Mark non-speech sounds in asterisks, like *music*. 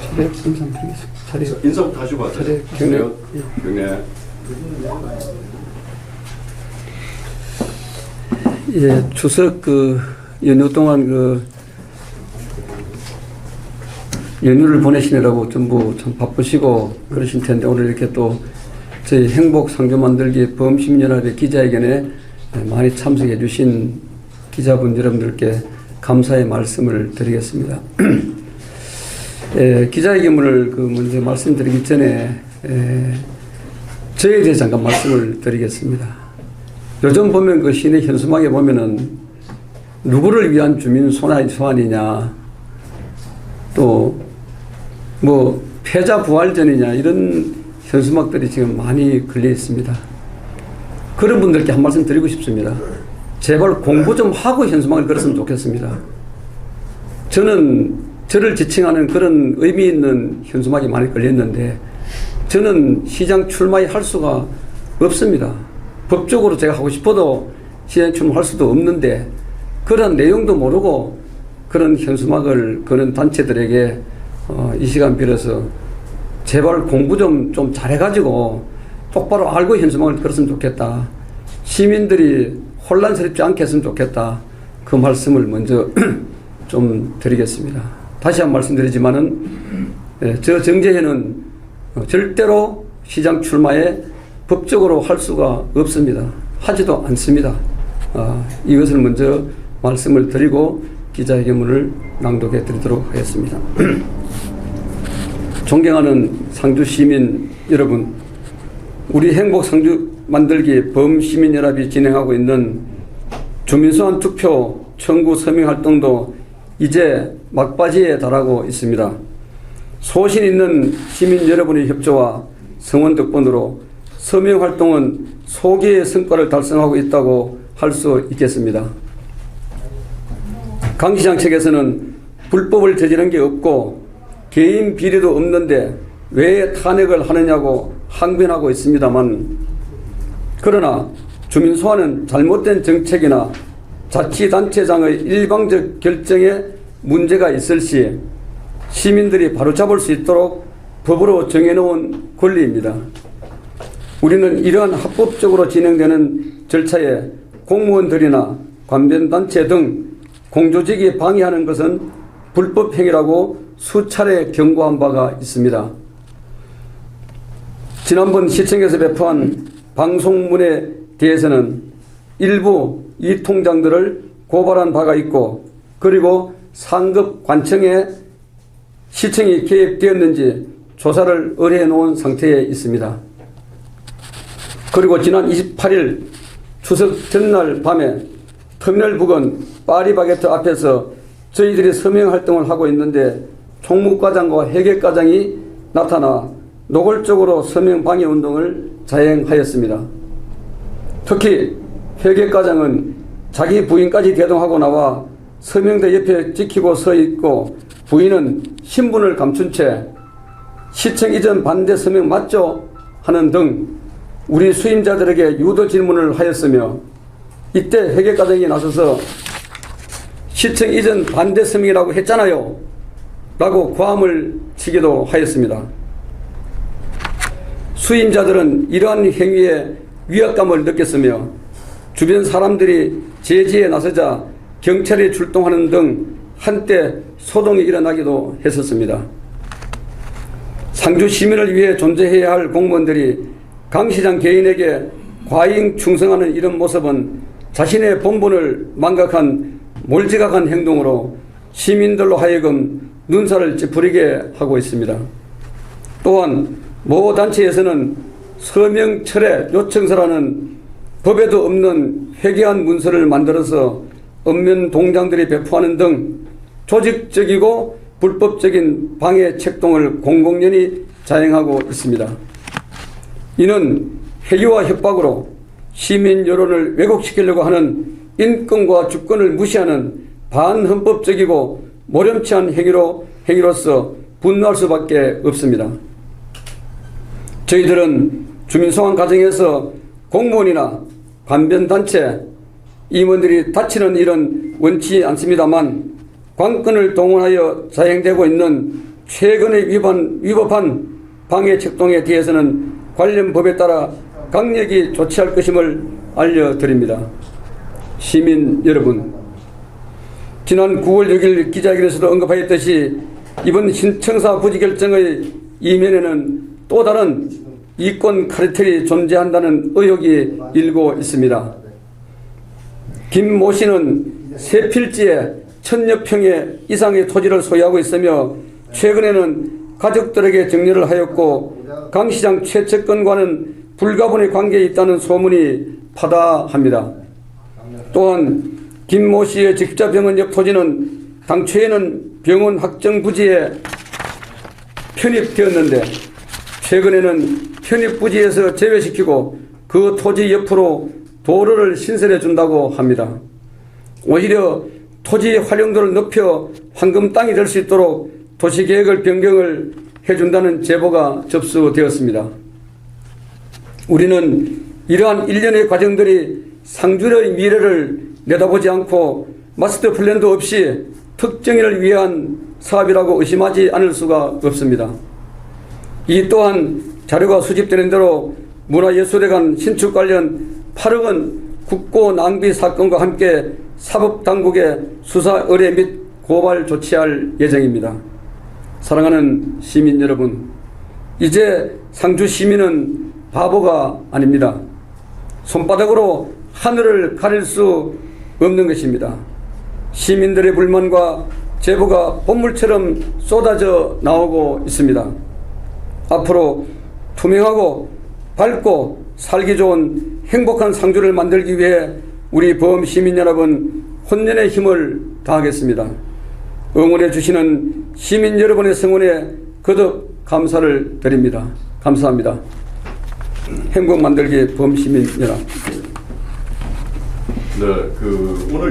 차례 인사드리겠습니다. 차례 인사부터 하시고 하세요. 차례 경례. 경례. 예, 추석 그 연휴 동안 그 연휴를 보내시느라고 전부 참 바쁘시고 그러실 텐데 오늘 이렇게 또 저희 행복 상조 만들기 범시민연합의 기자회견에 많이 참석해 주신 기자분 여러분들께 감사의 말씀을 드리겠습니다. *clears throat* 예, 기자회견을 그 먼저 말씀드리기 전에 에, 저에 대해 잠깐 말씀을 드리겠습니다. 요즘 보면 그 시내 현수막에 보면은 누구를 위한 주민 소환, 소환이냐 또 뭐 패자 부활전이냐 이런 현수막들이 지금 많이 걸려 있습니다. 그런 분들께 한 말씀 드리고 싶습니다. 제발 공부 좀 하고 현수막을 걸었으면 좋겠습니다. 저는 저를 지칭하는 그런 의미 있는 현수막이 많이 걸렸는데 저는 시장 출마에 할 수가 없습니다. 법적으로 제가 하고 싶어도 시장 출마할 수도 없는데 그런 내용도 모르고 그런 현수막을 거는 단체들에게 어, 이 시간 빌어서 제발 공부 좀, 좀 잘해가지고 똑바로 알고 현수막을 걸었으면 좋겠다. 시민들이 혼란스럽지 않게 했으면 좋겠다. 그 말씀을 먼저 *clears throat* 좀 드리겠습니다. 다시 한번 말씀드리지만은 예, 저 어, 절대로 시장 출마에 법적으로 할 수가 없습니다. 하지도 않습니다. 아, 이것을 먼저 말씀을 드리고 기자회견문을 낭독해 드리도록 하겠습니다. *clears throat* 존경하는 상주 시민 여러분, 우리 행복 상주 만들기 범시민연합이 진행하고 있는 주민소환 투표 청구 서명 활동도 이제 막바지에 달하고 있습니다. 소신 있는 시민 여러분의 협조와 성원 덕분으로 서명 활동은 소기의 성과를 달성하고 있다고 할 수 있겠습니다. 강 시장 측에서는 불법을 저지른 게 없고 개인 비리도 없는데 왜 탄핵을 하느냐고 항변하고 있습니다만 그러나 주민 소환은 잘못된 정책이나 자치단체장의 일방적 결정에 문제가 있을 시 시민들이 바로잡을 수 있도록 법으로 정해놓은 권리입니다. 우리는 이러한 합법적으로 진행되는 절차에 공무원들이나 관변단체 등 공조직이 방해하는 것은 불법 행위라고 수차례 경고한 바가 있습니다. 지난번 시청에서 배포한 방송문에 대해서는 일부 이 통장들을 고발한 바가 있고 그리고 상급 관청에 시청이 개입되었는지 조사를 의뢰해 놓은 상태에 있습니다. 그리고 지난 28일 추석 전날 밤에 터미널 부근 파리바게트 앞에서 저희들이 서명 활동을 하고 있는데 총무과장과 회계과장이 나타나 노골적으로 서명 방해 운동을 자행하였습니다. 특히 회계과장은 자기 부인까지 대동하고 나와 서명대 옆에 지키고 서 있고 부인은 신분을 감춘 채 시청 이전 반대 서명 맞죠? 하는 등 우리 수임자들에게 유도 질문을 하였으며 이때 회계과장이 나서서 시청 이전 반대 서명이라고 했잖아요. 라고 고함을 치기도 하였습니다. 수임자들은 이러한 행위에 위압감을 느꼈으며 주변 사람들이 제지에 나서자 경찰이 출동하는 등 한때 소동이 일어나기도 했었습니다. 상주 시민을 위해 존재해야 할 공무원들이 강 시장 개인에게 과잉 충성하는 이런 모습은 자신의 본분을 망각한 몰지각한 행동으로 시민들로 하여금 눈살을 찌푸리게 하고 있습니다. 또한 모 단체에서는 서명 철회 요청서라는 법에도 없는 회개한 문서를 만들어서 엄면 동장들이 배포하는 등 조직적이고 불법적인 방해 책동을 공공연히 자행하고 있습니다. 이는 회유와 협박으로 시민 여론을 왜곡시키려고 하는 인권과 주권을 무시하는 반헌법적이고 모렴치한 행위로 행위로서 분노할 수밖에 없습니다. 저희들은 주민소환 과정에서 공무원이나 관변단체, 임원들이 다치는 일은 원치 않습니다만 관건을 동원하여 자행되고 있는 최근에 위반, 위법한 방해 책동에 대해서는 관련 법에 따라 강력히 조치할 것임을 알려드립니다. 시민 여러분, 지난 9월 6일 기자회견에서도 언급하였듯이 이번 신청사 부지 결정의 이면에는 또 다른 이권 카르텔이 존재한다는 의혹이 일고 있습니다. 김모 씨는 세 필지에 천여 평의 이상의 토지를 소유하고 있으며 최근에는 가족들에게 정리를 하였고 강 시장 최측근과는 불가분의 관계에 있다는 소문이 파다합니다. 또한 김모 씨의 직자 병원 옆 토지는 당초에는 병원 확정 부지에 편입되었는데 최근에는 편입 부지에서 제외시키고 그 토지 옆으로 도로를 신설해 준다고 합니다. 오히려 토지의 활용도를 높여 황금 땅이 될 수 있도록 도시계획을 변경을 해준다는 제보가 접수되었습니다. 우리는 이러한 일련의 과정들이 상주의 미래를 내다보지 않고 마스터 플랜도 없이 특정인을 위한 사업이라고 의심하지 않을 수가 없습니다. 이 또한 자료가 수집되는 대로 문화예술회관 신축 관련 8억 원 국고 낭비 사건과 함께 사법당국에 수사 의뢰 및 고발 조치할 예정입니다. 사랑하는 시민 여러분, 이제 상주 시민은 바보가 아닙니다. 손바닥으로 하늘을 가릴 수 없는 것입니다. 시민들의 불만과 제보가 본물처럼 쏟아져 나오고 있습니다. 앞으로 투명하고 밝고 살기 좋은 행복한 상주를 만들기 위해 우리 보험 시민 여러분 혼연의 힘을 다하겠습니다. 응원해 주시는 시민 여러분의 성원에 거듭 감사를 드립니다. 감사합니다. 행복 만들기 보험 시민 연합. 네, 그 오늘